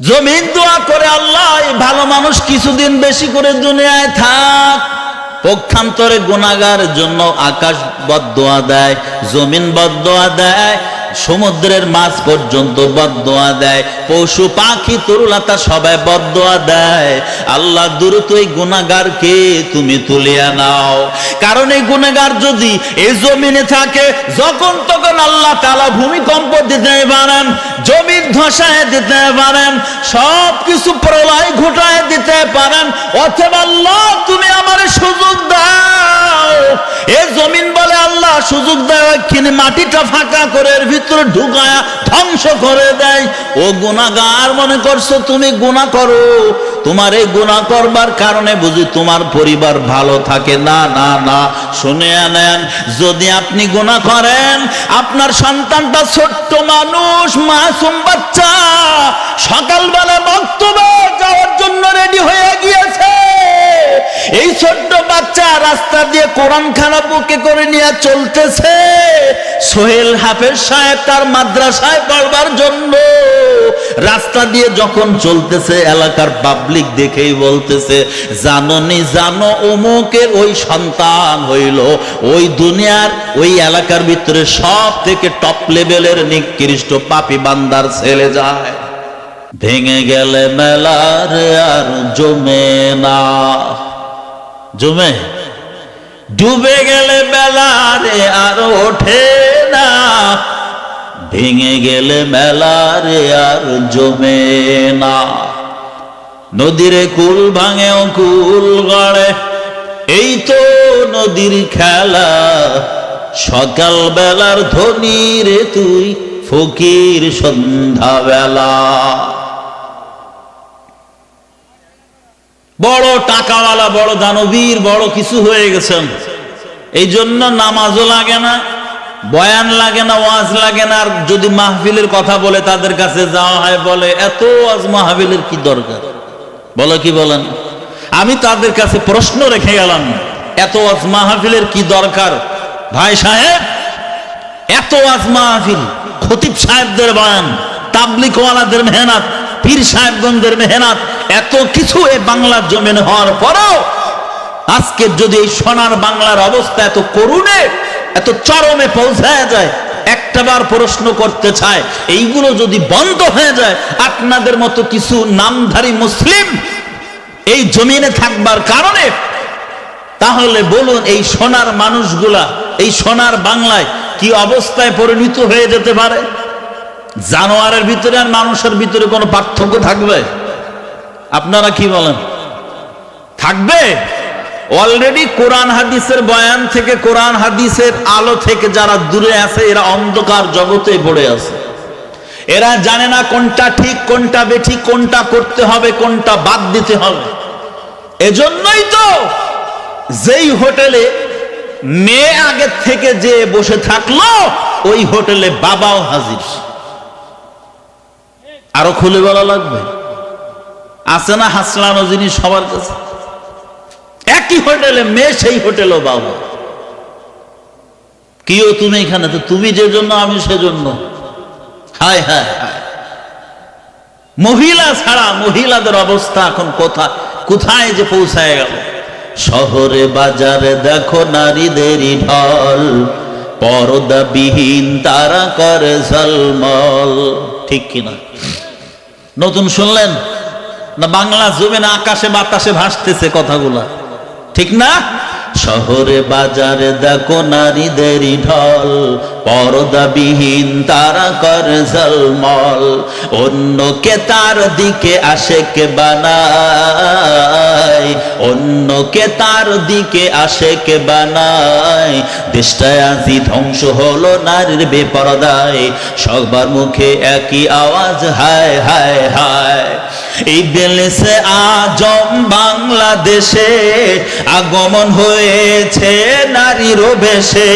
জমিন দোয়া করে আল্লাহ ভালো মানুষ কিছুদিন বেশি করে দুনিয়ায় থাক। পক্ষান্তরে গুণাগার জন্য আকাশ বদ দোয়া দেয় জমিন বদ দোয়া দেয় সমুদ্রের মাছ পর্যন্ত বদোয়া দেয়। পশু পাখি, তরুলতা সবাই বদোয়া দেয়। আল্লাহ দ্রুত এই গুণাগারকে তুমি তুলিয়া নাও। কারণ এই গুণাগার যদি এই জমিনে থাকে, যখন তখন আল্লাহ তালা ভূমিকম্প দিতে পারেন জমির ধসায় দিতে পারেন সব কিছু প্রলয় ঘটায় দিতে পারেন, অথবা আল্লাহ তুমি আমার সুযোগ দাও। এ জমিন বলে আল্লাহ সুযোগ দেয়, ওইখানে মাটিটা ফাঁকা করে এর ভিতরে ঢুকায়া ধ্বংস করে দেয়। ও গুণাগার মনে করছ, তুমি গুণা করো। তোমার এই গুণা করবার কারণে বুঝি তোমার পরিবার ভালো থাকে। না না না, শুনে নেন, যদি আপনি গুণা করেন, আপনার সন্তানটা ছোট্ট মানুষ, মাসুম বাচ্চা, সকালবেলা বক্তব্য যাওয়ার জন্য রেডি হয়ে গিয়েছে। এই ছোট্ট বাচ্চা রাস্তা দিয়ে কোরআন খানা বুকে করে নিয়ে চলতেছে। সোহেল হাফেজ সাহেব তার মাদ্রাসায় পড়বার জন্য। রাস্তা দিয়ে যখন চলতেছে, এলাকার পাবলিক দেখেই বলতেছে, জাননি, জানো অমুকের ওই সন্তান হইল। ওই দুনিয়ার, ওই এলাকার ভিতরে সব থেকে টপ লেভেলের নিকৃষ্ট পাপি বান্দার ছেলে যায়। ভেঙে গেলে মেলার আর জমে না। জমে? ডুবে গেলে বেলারে আর ওঠে না। ভেঙে গেলে মেলারে আর জমে না। নদীরে কুল ভাঙেও কুল গড়ে। এই তো নদীর খেলা। সকাল বেলার ধনী রে তুই ফকির সন্ধ্যা বেলা বড় টাকাওয়ালা, বড় দানবীর, বড় কিছু হয়ে গেছেন। এই জন্য নামাজও লাগে না, বয়ান লাগে না, ওয়াজ লাগে না, আর যদি মাহফিলের কথা বলে তাদের কাছে যাওয়া হয়, বলে, এত ওয়াজ মাহফিলের কি দরকার? বলো কি বলেন? আমি তাদের কাছে প্রশ্ন রেখে গেলাম, এত ওয়াজ মাহফিলের কি দরকার? ভাই সাহেব, এত ওয়াজ মাহফিল, খতিব সাহেবদের বয়ান, তাবলিকওয়ালাদের মেহনত পীর সাহেবগঞ্জের মেহনত, এত কিছু এই বাংলার জমিন হওয়ার পরও আজকে যদি এই সোনার বাংলার অবস্থা এত করুণে, এত চরমে পৌঁছায় যায়, একটাবার প্রশ্ন করতে চায়, এইগুলো যদি বন্ধ হয়ে যায়, আপনাদের মতো কিছু নামধারী মুসলিম এই জমিনে থাকবার কারণে, তাহলে বলুন এই সোনার মানুষগুলা, এই সোনার বাংলায় কি অবস্থায় পরিণত হয়ে যেতে পারে? জানোয়ারের ভিতরে আর মানুষের ভিতরে কোনো পার্থক্য থাকবে? আপনারা কি বলেন? থাকবে? অলরেডি কোরআন হাদিসের বয়ান থেকে, কোরআন হাদিসের আলো থেকে যারা দূরে আছে, এরা অন্ধকার জগতে পড়ে আছে। এরা জানে না কোনটা ঠিক, কোনটা বেঠিক কোনটা করতে হবে, কোনটা বাদ দিতে হবে। এজন্যই তো যেই হোটেলে মেয়ে আগের থেকে যে বসে থাকল, ওই হোটেলে বাবাও হাজির। আরও খুলে বলা লাগবে। আছে না হাসলানো জিনিস সবার কাছে? একই হোটেলে মেয়ে সেই হোটেলও বাবু। কিও তুমি এখানে? তো তুমি যে জন্য, আমি সেজন্য হায় হায় হায়। মহিলা ছাড়া মহিলাদের অবস্থা এখন কোথায় কোথায় যে পৌঁছায় গেল? শহরে বাজারে দেখো নারীদেরই ঢল। পর্দাবিহীন তারা করে ঝলমল। ঠিক কিনা? নতুন শুনলেন? না বাংলা জমে না আকাশে বাতাসে ভাসতেছে কথাগুলা। ঠিক না? শহরে বাজারে দেখো নারীদেরই ঢল, পর্দাবিহীন তারা কর ঝলমল। অন্যকে তার দিকে আসে কে বানায় অন্যকে তার দিকে আসে কে বানায়। দেশটায় আজি ধ্বংস হলো নারীর বেপরদায়, সবার মুখে একই আওয়াজ, হায় হায় হায়। এই দেশে আজম বাংলাদেশে আগমন হয়েছে নারীর বেশে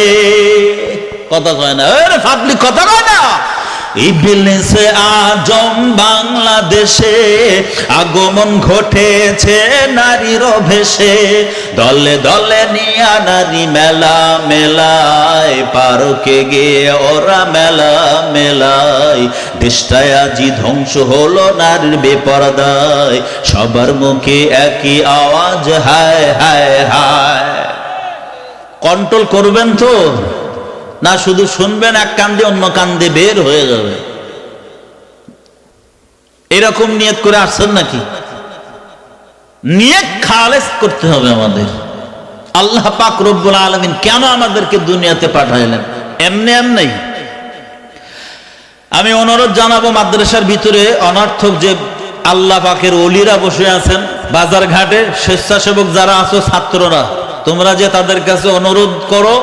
কথা কয় না? পাবলিক কথা কয় না? ইবলিসে আজম বাংলাদেশে আগমন ঘটেছে নারীর ভেসে দলে দলে নিয়া নারী মেলা মেলায়, পারকে গিয়ে ওরা মেলা মেলায়। দেশটায় আজি ধ্বংস হলো নারীর বেপরদায়। সবার মুখে একই আওয়াজ, হায় হায় হায়। কন্ট্রোল করবেন তো? না শুধু শুনবেন, এক কান দিয়ে অন্য কান দিয়ে বের হয়ে যাবে। এরকম নিয়ত করে আসছেন নাকি? নিয়ত খালেস করতে হবে আমাদের। আল্লাহ পাক রব্বুল আলমিন কেন আমাদেরকে দুনিয়াতে পাঠাইলেন? এমনি এমনি। আমি অনুরোধ জানাব মাদ্রাসার ভিতরে অনর্থক যে আল্লাহ পাকের অলিরা বসে আছেন বাজার ঘাটে স্বেচ্ছাসেবক যারা আছো ছাত্ররা, তোমরা যে তাদের কাছে অনুরোধ করো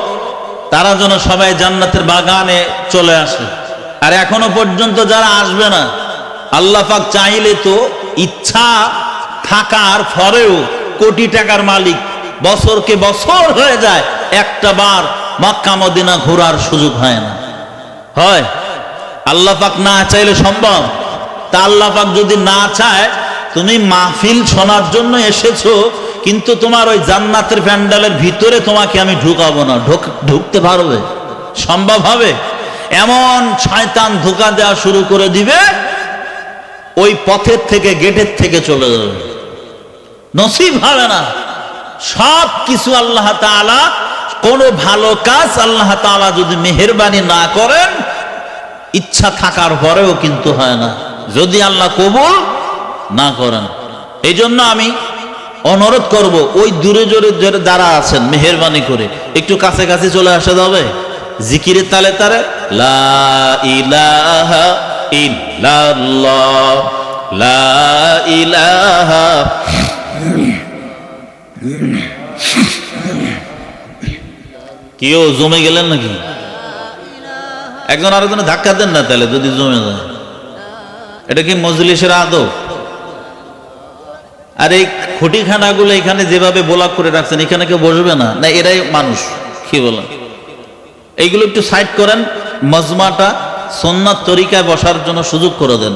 তারা যেন সবাই জান্নাতের বাগানে চলে আসে। আর এখনও পর্যন্ত যারা আসবে না, আল্লাহ পাক চাইলে তো ইচ্ছা থাকার পরেও কোটি টাকার মালিক বছরকে বছর হয়ে যায়, একটা বার মক্কা মদিনা ঘোরার সুযোগ হয় না। হয়? আল্লাহ পাক না চাইলে সম্ভব? তা আল্লাহ পাক যদি না চায়, তুমি মাহফিল শোনার জন্য এসেছ কিন্তু তোমার ওই জান্নাতের প্যান্ডালের ভিতরে তোমাকে আমি ঢুকাবো না। ঢুক- ঢুকতে পারবে? সম্ভব হবে? এমন শয়তান ধোকা দেওয়া শুরু করে দিবে, ওই পথের থেকে, গেটের থেকে চলে যাবে। নসিব হবে না। সব কিছু আল্লাহ তাআলা, কোন ভালো কাজ আল্লাহ তাআলা যদি মেহেরবানি না করেন, ইচ্ছা থাকার পরেও কিন্তু হয় না। যদি আল্লাহ কবুল না করেন। এই জন্য আমি অনুরোধ করব। ওই দূরে জোরে যারা আছেন, মেহেরবানি করে, একটু কাছে কাছে চলে আসা যাবে? জিকিরের তালে তালে লা ইলাহা লা কেউ জমে গেলেন নাকি? একজন আরেকজনে ধাক্কা দেন না তাহলে, যদি জমে যায়। এটা কি মজলিসের আদব? আর এই খুঁটিখানাগুলো এখানে যেভাবে ব্লক করে রাখছেন, এখানে কেউ বসবে না। না, এরাই মানুষ। কি বলেন? এইগুলো একটু সাইড করেন, মজমাটা সন্ন্যাত তরিকায় বসার জন্য সুযোগ করে দেন।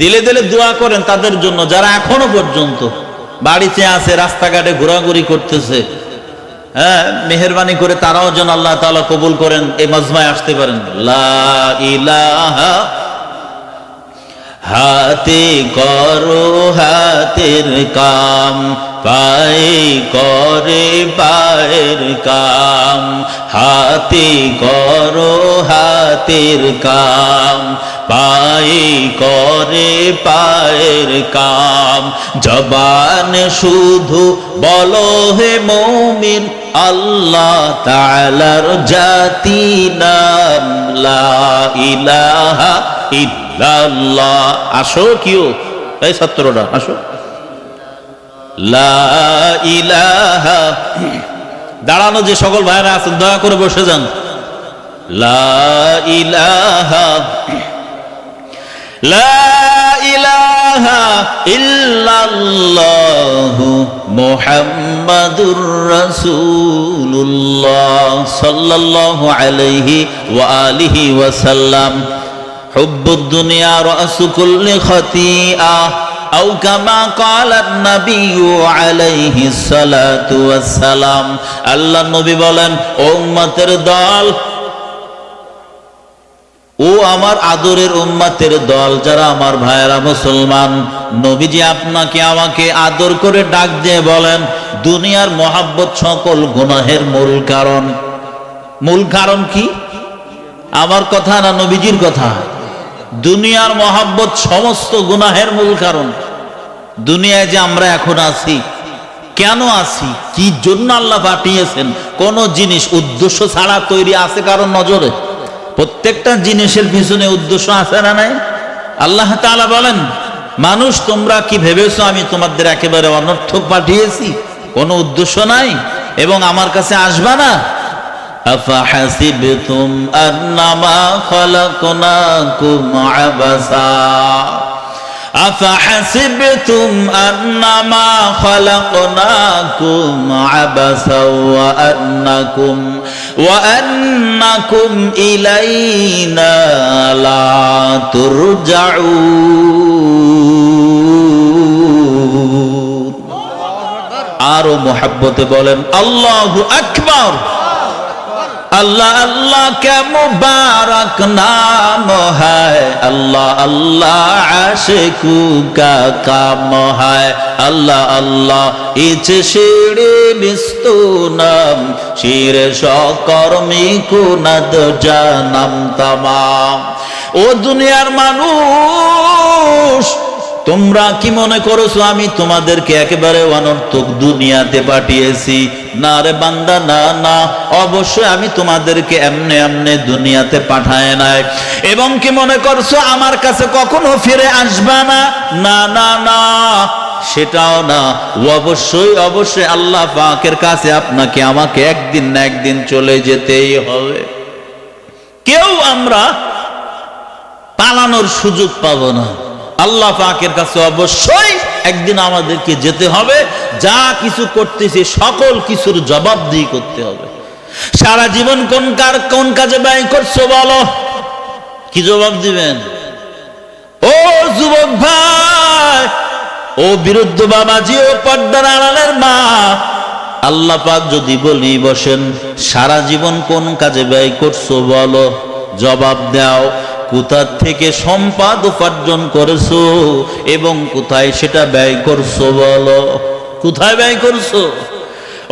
দিলে দিলে দোয়া করেন তাদের জন্য। যারা এখনও পর্যন্ত বাড়িতে আছে, রাস্তাঘাটে ঘোরাঘুরি করতেছে হ্যাঁ মেহরবানি করে তারাও যেন আল্লাহ তাআলা কবুল করেন, এই মজমায় আসতে পারেন। লা ইলাহা হাতে করো হাতের কাম, পায়ে করে পায়ের কাম। হাতে করো হাতের কাম, পায়ে করে পায়ের কাম। জবান শুধু বলো হে মৌমিন, আল্লাহ তালার জাতি নাম ইলাহা ইল্লাল্লাহ আসো কিও? এই ছাত্ররা, আসো। দাঁড়ানো যে সকল ভাইরা আছেন, দয়া করে বসে যান। লা ইলাহা লা ইলাহা আলিহি ওয়া সাল্লাম حب الدنيا رأس كل خطيئة أو كما قال النبي عليه الصلاة والسلام আল্লাহ নবী বলেন ও উম্মতের দল ও আমার আদরের উম্মাতের দল যারা আমার ভাইয়েরা মুসলমান নবীজি আপনাকে আমাকে আদর করে ডাক দিয়ে বলেন দুনিয়ার মহাব্বত সকল গুনাহের মূল কারণ মূল কারণ কি আমার কথা না নবীজির কথা দুনিয়ার মহাব্বত সমস্ত গুনাহের মূল কারণ। দুনিয়ায় যে আমরা এখন আছি, কেন আছি, কি জন্য আল্লাহ পাঠিয়েছেন, কোন জিনিস উদ্দেশ্য ছাড়া তৈরি আছে কারণ নজরে? প্রত্যেকটা জিনিসের পিছনে উদ্দেশ্য আছে না নাই? আল্লাহ তাআলা বলেন, মানুষ, তোমরা কি ভেবেছো আমি তোমাদের একেবারে অনর্থক পাঠিয়েছি? কোনো উদ্দেশ্য নাই? এবং আমার কাছে আসবা না? أفحسبتم أنما خلقناكم عبثا أفحسبتم أنما خلقناكم عبثا وأنكم وأنكم إلينا لا ترجعون আরো মোহাব্বতে বলেন আল্লাহু আকবার আল্লাহ আল্লাহ কে মুবারক নাম হয়। আল্লাহ আল্লাহ আশিকু কা কাম হয়। আল্লাহ আল্লাহ ইচ্ছে শিরে নিস্তু নাম, শিরে সকর্মী কুনাদ জানাম তামাম। ও দুনিয়ার মানুষ তোমরা কি মনে করছ আমি তোমাদেরকে একেবারে অনর্থক দুনিয়াতে পাঠিয়েছি। না রে বান্দা, না না, অবশ্যই আমি তোমাদেরকে এমনে এমনে দুনিয়াতে পাঠায় নাই। এবং কি মনে করছ, আমার কাছে কখনো ফিরে আসবা না? না না না, সেটাও না। অবশ্যই অবশ্যই আল্লাহ পাকের কাছে আপনাকে, আমাকে একদিন না একদিন চলে যেতেই হবে। কেউ আমরা পালানোর সুযোগ পাবো না। আল্লাহ পাকের কাছে অবশ্যই একদিন আমাদেরকে যেতে হবে। যা কিছু করতেছি, সকল কিছুর জবাবদিহি করতে হবে। সারা জীবন কোন কার, কোন কাজে ব্যয় করছ বলো? কি জবাব দিবেন? ও যুবক ভাই, ও বিরুদ্ধ বাবাজি, ও পর্দার আড়ালের মা, আল্লাহ পাক যদি বলি বসেন, সারা জীবন কোন কাজে ব্যয় করছ বলো? জবাব দাও। কোথা থেকে সম্পাদ উপার্জন করেছ এবং কোথায় সেটা ব্যয় করছ বলো? কোথায় ব্যয় করছ?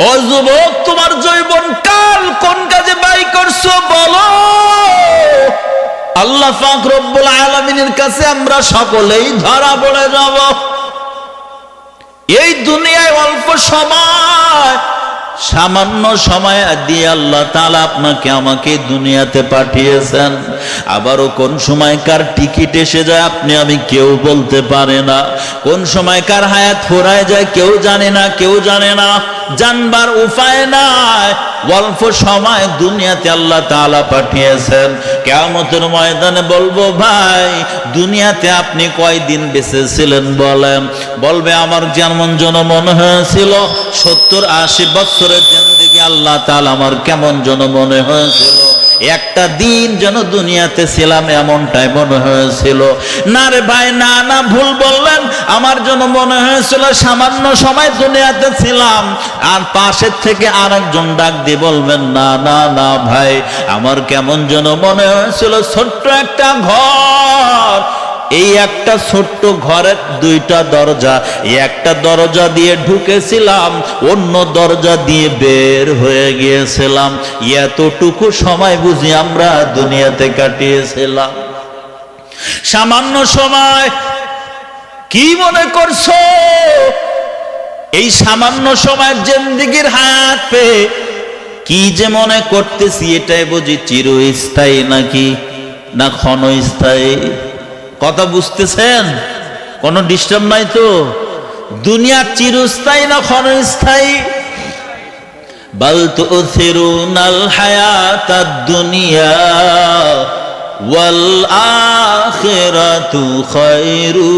ও যুবক, তোমার জৈবন কাল কোন কাজে ব্যয় করছ বলো? আল্লাহ পাক রব্বুল আলামিনের কাছে আমরা সকলেই ধরা পড়ে যাব। এই দুনিয়ায় অল্প সময় সামান্য সময় দিয়ে আল্লাহ তাআলা আপনাকে আমাকে দুনিয়াতে পাঠিয়েছেন। আবারও কোন সময়কার টিকিট এসে যায় আপনি আমি কেউ বলতে পারে না। কোন সময়কার হায়াত ফোরায় যায় কেউ জানে না, কেউ জানে না। জানবার উপায় নাই। অল্প সময় দুনিয়াতে আল্লাহ তাআলা পাঠিয়েছেন। কেয়ামতের ময়দানে বলব, ভাই, দুনিয়াতে আপনি কয়দিন বেঁচে ছিলেন বলেন? বলবে, আমার যেমন যেন মনে হয়েছিল, সত্তর আশি বছরের জিন্দিগি আল্লাহ তাআলা আমার কেমন যেন মনে হয়েছিল। একটা দিন যেন দুনিয়াতে ছিলাম এমনটাই মনে হয়েছিল। না রে ভাই, না না, ভুল বললেন। আমার জন্য মনে হয়েছিল সামান্য সময় দুনিয়াতে ছিলাম। আর পাশের থেকে আরেকজন ডাক দিয়ে বলবেন, না না না ভাই, আমার কেমন যেন মনে হয়েছিল ছোট্ট একটা ঘর। এই একটা ছোট্ট ঘরের দুইটা দরজা। একটা দরজা দিয়ে ঢুকেছিলাম, অন্য দরজা দিয়ে বের হয়ে গিয়েছিলাম। এতটুকু সময় বুঝি আমরা দুনিয়াতে কাটিয়েছিলাম। সামান্য সময়, কি মনে করছ? এই সামান্য সময় জেন্দিগির হাত পেয়ে কি যে মনে করতেছি, এটাই বুঝি চিরস্থায়ী নাকি? না ক্ষণস্থায়ী? বুঝতেছেন? কোনো ডিস্টার্ব নাই তো? দুনিয়া চিরস্থায়ী না ক্ষণস্থায়ী? বল তো ফিরুনাল হায়াতাদ দুনিয়া ওয়াল আখিরাতু খায়রু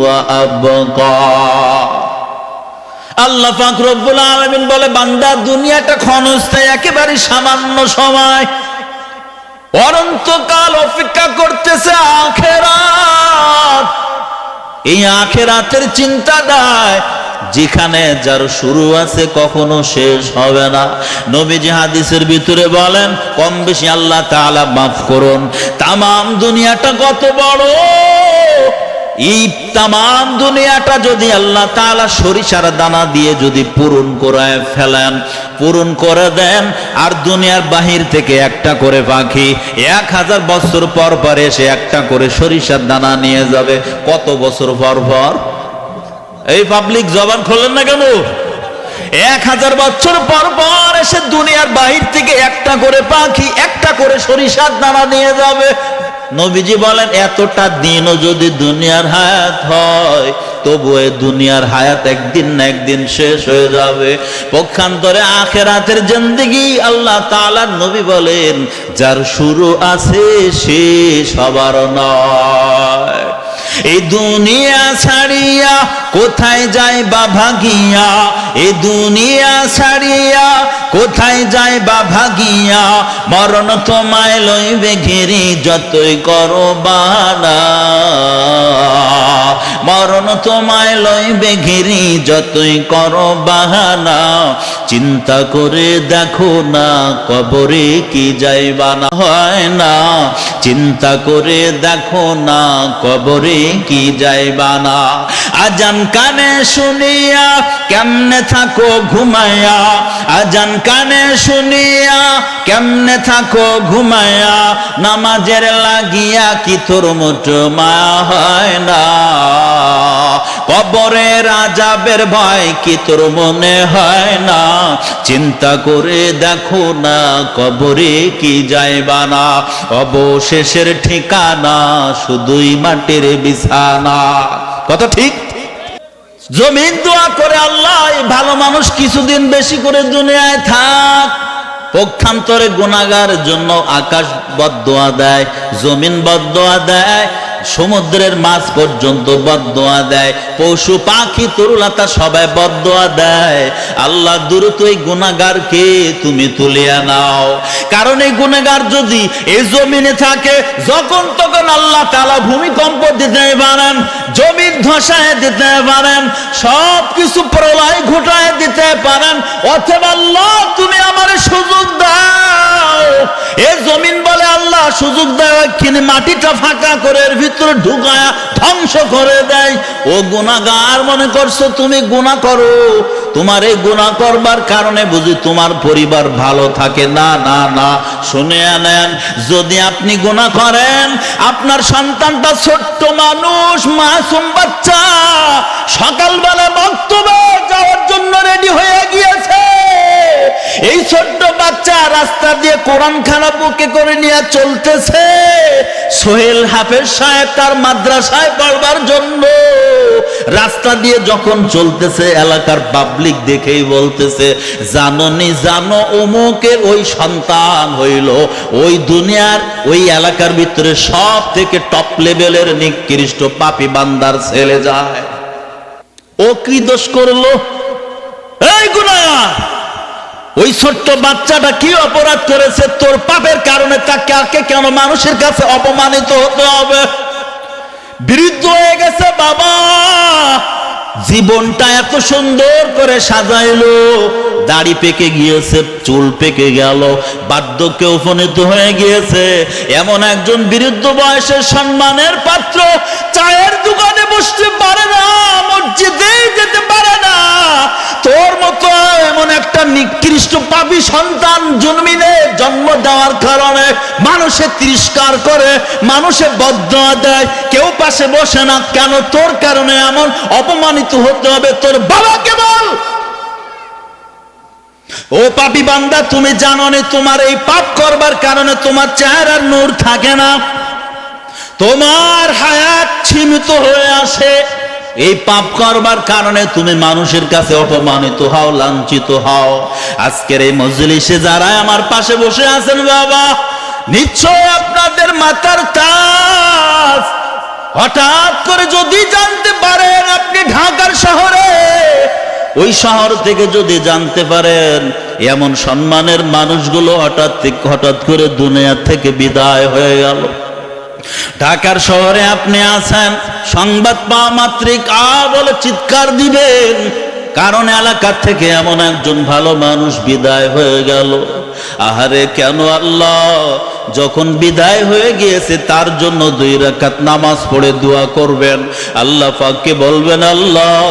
ওয়া আবকা। আল্লাহ পাক রব্বুল আলামিন বলে, বান্দা, দুনিয়াটা ক্ষণস্থায়ী, একেবারে সামান্য সময়। অনন্তকাল অপেক্ষা করতেছে আখেরাত। এই আখেরাতের চিন্তা দেয় যেখানে যার শুরু আছে কখনো শেষ হবে না। নবীজি হাদিসের ভিতরে বলেন, কম বেশি আল্লাহ তাআলা মাফ করুন। তামাম দুনিয়াটা কত বড়! এই দুনিয়াটা যদি আল্লাহ তাআলা সরিষার দানা দিয়ে যদি পূরণ করে ফেলেন, পূরণ করে দেন, আর দুনিয়ার বাহির থেকে একটা করে পাখি এক হাজার বছর পর পর এসে একটা করে সরিষার দানা নিয়ে যাবে। কত বছর পর পর? এই পাবলিক জবান খোলেন না কেন? এক হাজার বছর পর পর এসে দুনিয়ার বাহির থেকে একটা করে পাখি, একটা করে সরিষার দানা নিয়ে যাবে। নবীজি বলেন, এতটা দিনও যদি দুনিয়ার হায়াত হয়, তবু এ দুনিয়ার হায়াত একদিন না একদিন শেষ হয়ে যাবে। পক্ষান্তরে আখেরাতের জিন্দেগি আল্লাহ তাআলার নবী বলেন, যার শুরু আছে শেষ সবার নয়। এই দুনিয়া ছাড়িয়া কোথায় যায় বা ভাগিয়া? এ দুনিয়া ছাড়িয়া কোথায় যায় বা ভাগিয়া? মরণ তোমায় লইবে ঘেরি, যতই করো বানা মরণ তোমায় লইবে ঘিরি, যতই করো বাহানা। চিন্তা করে দেখো না, কবরে কি যাইবা না হয় না। চিন্তা করে দেখো না, কবরে কি যাইবা না। আজান কানে শুনিয়া, কেমনে থাকো ঘুমায়া আজান কানে শুনিয়া, কেমনে থাকো ঘুমায়া নামাজের লাগিয়া কি তোর মোটো মায়া হয় না? কবরের আজাবের ভয় কি তোর মনে হয় না? চিন্তা করে দেখো না, কবরে কি যাইবা না? অবশেষের ঠিকানা শুধুই মাটির বিছানা। কত ঠিক? জমিন দোয়া করে আল্লাহ ভালো মানুষ কিছুদিন বেশি করে দুনিয়ায় থাক। পক্ষান্তরে গুণাগার জন্য আকাশ বদ দোয়া দেয় জমিন বদ দোয়া দেয় সমুদ্রের মাছ পর্যন্ত বদোয়া দেয়। পশু পাখি, তরুলতা সবাই বদোয়া দেয়। আল্লাহ দ্রুত এই গুণাগারকে তুমি তুলিয়া নাও। কারণ এই গুণাগার যদি এই জমিনে থাকে, যখন তখন আল্লাহ তালা ভূমিকম্প দিতে পারেন জমির ধসায় দিতে পারেন সব কিছু প্রলয় ঘটায় দিতে পারেন, অথবা আল্লাহ তুমি আমার সুযোগ দাও। এ জমিন বলে আল্লাহ সুযোগ দেয় কিনে মাটিটা ফাঁকা করে ভিতরে ঢুকায়া ধ্বংস করে দেয়। ও গুণাগার মনে করছ, তুমি গুণা করো। তোমার এই গুণা করবার কারণে বুঝি তোমার পরিবার ভালো থাকে। না না না, শুনে নেন, যদি আপনি গুণা করেন, আপনার সন্তানটা ছোট্ট মানুষ, মাসুম বাচ্চা, সকালবেলা বক্তব্যে যাওয়ার জন্য রেডি হয়ে গিয়েছে। এই ছোট্ট বাচ্চা রাস্তা দিয়ে কোরআন খানা বুকে করে নিয়ে চলতেছে। সোহেল হাফেজ সাহেব তার মাদ্রাসায় পড়বার জন্য। রাস্তা দিয়ে যখন চলতেছে, এলাকার পাবলিক দেখেই বলতেছে জাননি জানো অমুকের ওই সন্তান হইল। ওই দুনিয়ার, ওই এলাকার ভিতরে সব থেকে টপ লেভেলের নিকৃষ্ট পাপি বান্দার ছেলে যায়। ও কি দোষ করল? এই গুনাহ! ওই ছোট্ট বাচ্চাটা কি অপরাধ করেছে? তোর পাপের কারণে তাকে আকে কেন মানুষের কাছে অপমানিত হতে হবে? বৃদ্ধ হয়ে গেছে, বাবা। জীবনটা এত সুন্দর করে সাজাইলো। দাড়ি পেকে গিয়েছে, চুল পেকে গেল, বার্ধক্যে উপনীত হয়ে গিয়েছে। এমন একজন বিরুদ্ধ বয়সের সম্মানের পাত্র, চায়ের দোকানে বসতে পারে না মসজিদেই যেতে পারে না তোর মতো এমন একটা নিকৃষ্ট পাপী সন্তান জন্মিনে জন্ম দেওয়ার কারণে মানুষে তিরস্কার করে, মানুষে বদয়া দেয়। কেউ পাশে বসে না, কেন তোর কারণে এমন অপমানিত হতে হবে? তোর বাবাকে বল! ও পাপি বান্দা, তুমি জানো নি তোমার এই পাপ করবার কারণে তোমার চেহারার নূর থাকে না। তোমার হায়াত সীমিত হয়ে আসে। এই পাপ করবার কারণে তুমি মানুষের কাছে অপমানিত হও, লাঞ্ছিত হও। আজকের এই মজলিসে যারা আমার পাশে বসে আছেন, বাবা, নিশ্চয় আপনাদের মাথার তাজ হঠাৎ করে যদি জানতে পারেন আপনি ঢাকার শহরে, ওই শহর থেকে যদি জানতে পারেন, এমন সম্মানের মানুষগুলো হঠাৎ হঠাৎ করে দুনিয়া থেকে বিদায় হয়ে গেল। ঢাকার শহরে আপনি আছেন, সংবাদ পাওয়া মাত্রিক আ বলে চিৎকার দিবেন। কারণ এলাকার থেকে এমন একজন ভালো মানুষ বিদায় হয়ে গেল। আহারে, কেন আল্লাহ? যখন বিদায় হয়ে গিয়েছে, তার জন্য দুই রাকাত নামাজ পড়ে দোয়া করবেন। আল্লাহ পাককে বলবেন, আল্লাহ,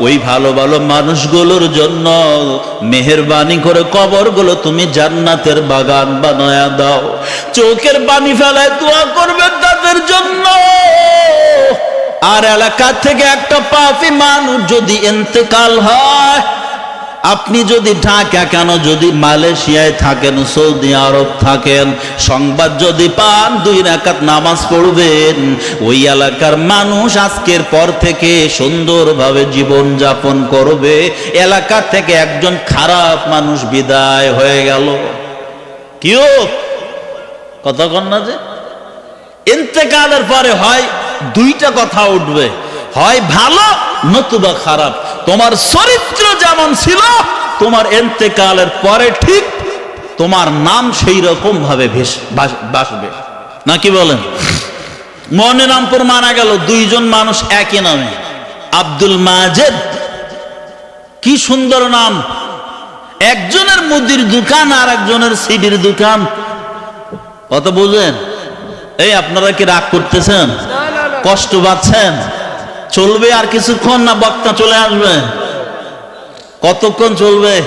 ওই ভালো ভালো মানুষগুলোর জন্য মেহেরবানি করে কবরগুলো তুমি জান্নাতের বাগান বানায়া দাও। চোখের পানি ফেলায় দোয়া করবেন তাদের জন্য। আর এলাকা থেকে একটা পাপি মানুষ যদি এন্তেকাল হয় আপনি যদি ঢাকা কেন? যদি মালয়েশিয়ায় থাকেন, সৌদি আরব থাকেন, সংবাদ যদি পান, দুই রাকাত নামাজ পড়বেন। ওই এলাকার মানুষ আজকের পর থেকে সুন্দরভাবে জীবন যাপন করবে। এলাকা থেকে একজন খারাপ মানুষ বিদায় হয়ে গেল। কিও? কথা কন না যে। ইন্তেকালের পরে হয় দুইটা কথা উঠবে। হয় ভালো, নতুবা খারাপ। তোমার চরিত্র যেমন ছিল তোমার এন্তেকালের পরে ঠিক তোমার নাম সেই রকম ভাবে বাসবে নাকি বলেন? মনে রামপুর মারা গেল দুইজন মানুষ একই নামে। আব্দুল মাজেদ কি সুন্দর নাম। একজনের মুদির দোকান আর একজনের সিডির দোকান। কত বুঝেন এই আপনারা কি রাগ করতেছেন? কষ্ট পাচ্ছেন? চলবে আর কিছুক্ষণ না বক্তা চলে আসবে? কতক্ষণ চলবে?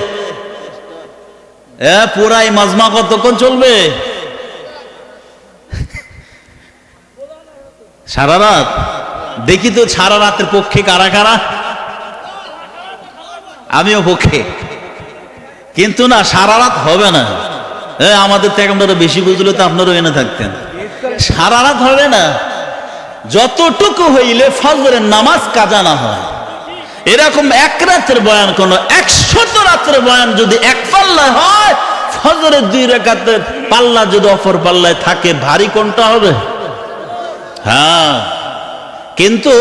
এ পুরাই মাজমা কতক্ষণ চলবে? সারা রাত? দেখি তো সারা রাতের পক্ষে কারা কারা? আমিও পক্ষে। কিন্তু না সারা রাত হবে না। এ, আমাদের থেকে আপনারা বেশি বুঝলে তো আপনারাও এনে থাকতেন। সারা রাত হবে না? যতটুকু হইলে ফজরের নামাজ কাজা না হয়। এরকম এক রাতের বয়ান, কোন একশত রাতের বয়ান যদি এক পাল্লায় হয়, ফজরের দুই রেখাতের পাল্লা যদি অপর পাল্লায় থাকে, ভারী কোনটা হবে? হ্যাঁ। কিন্তু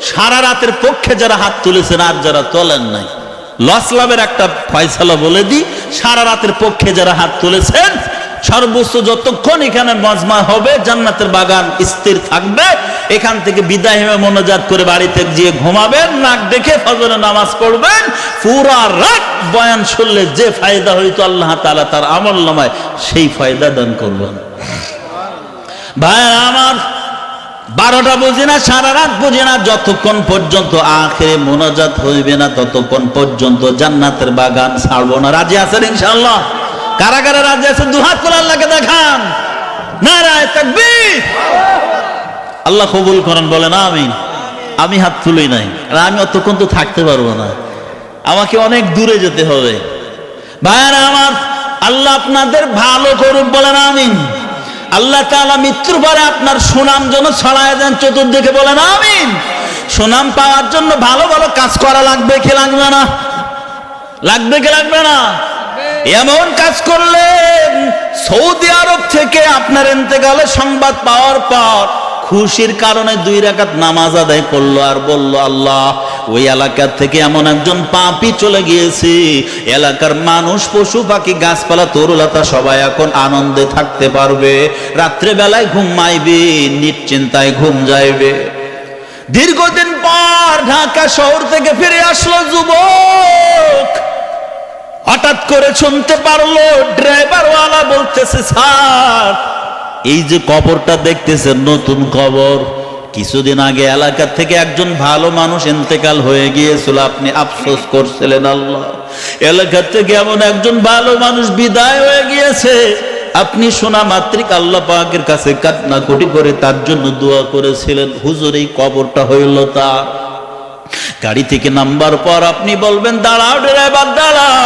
সারা রাতের পক্ষে যারা হাত তুলেছেন আর যারা তোলেন নাই, লস লাভের একটা ফয়সালা বলে দিই, সারা রাতের পক্ষে যারা হাত তুলেছেন সর্বোচ্চ যতক্ষণ এখানে মজমা হবে, জান্নাতের বাগান স্থির থাকবে। এখান থেকে বিদায় হয়ে মনোজাত করে বাড়িতে গিয়ে ঘুমাবেন, নাক দেখে ফজরে নামাজ পড়বেন। পুরা রাত বয়ান শুনলে যে ফায়দা হইতো আল্লাহ তাআলা তার আমল নামায়, সেই ফায়দা দান করবেন। ভাই আমার, বারোটা বুঝি না, সারা রাত বুঝি না, যতক্ষণ পর্যন্ত আখেরে মোনাজাত হইবে না, ততক্ষণ পর্যন্ত জান্নাতের বাগান ছাড়বো না। রাজি আছেন ইনশাল্লাহ কারা কারা রাজি আছেন দুহাত করে আল্লাহকে দেখান। আল্লাহ কবুল করেন, বলেন, আমিন। আমি হাত তুলি নাই, আর আমি অতক্ষণ তো থাকতে পারব না। আমাকে অনেক দূরে যেতে হবে। ভাইয়ারা আমার, আল্লাহ আপনাদের ভালো করুক, বলেন, আমিন। আল্লাহ তাআলা মৃত্যুর পরে আপনার সুনাম যেন ছড়ায় দেন, চতুর্দিকে বলেন, আমিন। সুনাম পাওয়ার জন্য ভালো ভালো কাজ করা লাগবে কি লাগবে না? লাগবে কি লাগবে না? এমন কাজ করলেন, সৌদি আরব থেকে আপনার এতেকালে সংবাদ পাওয়ার পর খুশির কারণে দুই রাকাত নামাজ আদায় করল আর বলল, আল্লাহ, ওই এলাকার থেকে এমন একজন পাপি চলে গিয়েছে। এলাকার মানুষ, পশু, পাখি, গাছপালা, তরুলতা সবাই এখন আনন্দে থাকতে পারবে। রাত্রে বেলায় ঘুমাইবে, নিশ্চিন্তায় ঘুম যাইবে। দীর্ঘদিন পর ঢাকা শহর থেকে ফিরে আসলো যুবক। হঠাৎ করে শুনতে পারল ড্রাইভারওয়ালা বলতেছে, স্যার, এই যে কবরটা দেখতেছেন, নতুন কবর। কিছুদিন আগে এলাকা থেকে একজন ভালো মানুষ ইন্তেকাল হয়ে গিয়েছিল, আপনি আফসোস করছিলেন আল্লাহ। এলাকা থেকে এমন একজন ভালো মানুষ বিদায় হয়ে গিয়েছে। আপনি শোনা মাত্রিক আল্লাহ পাকের কাছে কান্না কোটি করে তার জন্য দোয়া করেছিলেন। হুজুর, এই কবরটা হইল তা গাড়ি থেকে নাম্বার পর আপনি বলবেন, দাঁড়াও ড্রাইভার দাঁড়াও।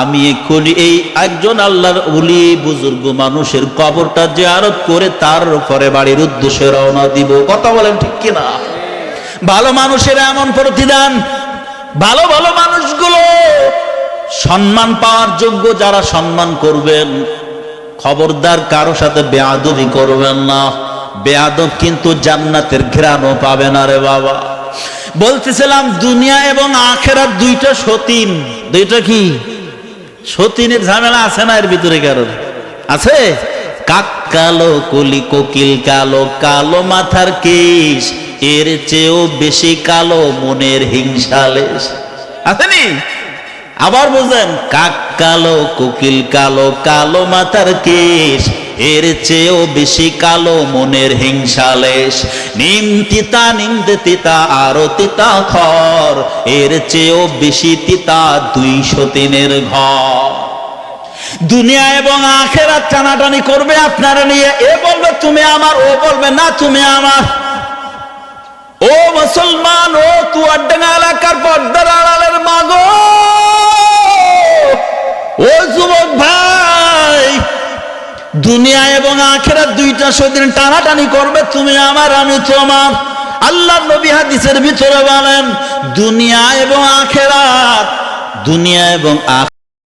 আমি এক্ষুনি এই একজন আল্লাহর উলি বুজুর্গ মানুষের কবরটা জিয়ারত করে তার পরে বাড়ির উদ্দেশ্যে রওনা দিব। কথা বলেন ঠিক কিনা? ভালো মানুষের এমন প্রতিদান। ভালো ভালো মানুষগুলো সম্মান পাওয়ার যোগ্য যারা সম্মান করবেন। খবরদার কারও সাথে বেয়াদবি করবেন না। বেয়াদব কিন্তু জান্নাতের ঘ্রাণও পাবে না রে বাবা। বলতেছিলাম, দুনিয়া এবং আখেরাত দুইটা সতীন। দুইটা কি? সতীনের ঝামেলা আছে না এর ভিতরে কারণ আছে? কাক কালো কলি কোকিল কালো কালো মাথার কেশ, এর চেয়েও বেশি কালো মনের হিংসালেশ আসেনি? আবার বুঝলেন কাক কালো কোকিল কালো কালো মাথার কেশ এর চেয়েও বেশি কালো মনের হিংসালেশ। নিম তিতা নিমতে তিতা, আরও তিতা খর। এর চেয়েও বেশি তিতা দুইশো তিনের ঘর। দুনিয়া এবং আখেরাত টানাটানি করবে আপনারা নিয়ে। এ বলবে, তুমি আমার, ও বলবে, না, তুমি আমার। ও মুসলমান, ও তুয়ারডাঙ্গা এলাকার পর্দার আড়ালের মাগো। ও যুবক ভাই দুনিয়া এবং আখেরা দুইটা সেদিন টানাটানি করবে, তুমি আমার, আমি তোমার। আল্লাহ নবী হাদিসের ভিতরে বলেন, দুনিয়া এবং আখেরাত, দুনিয়া এবং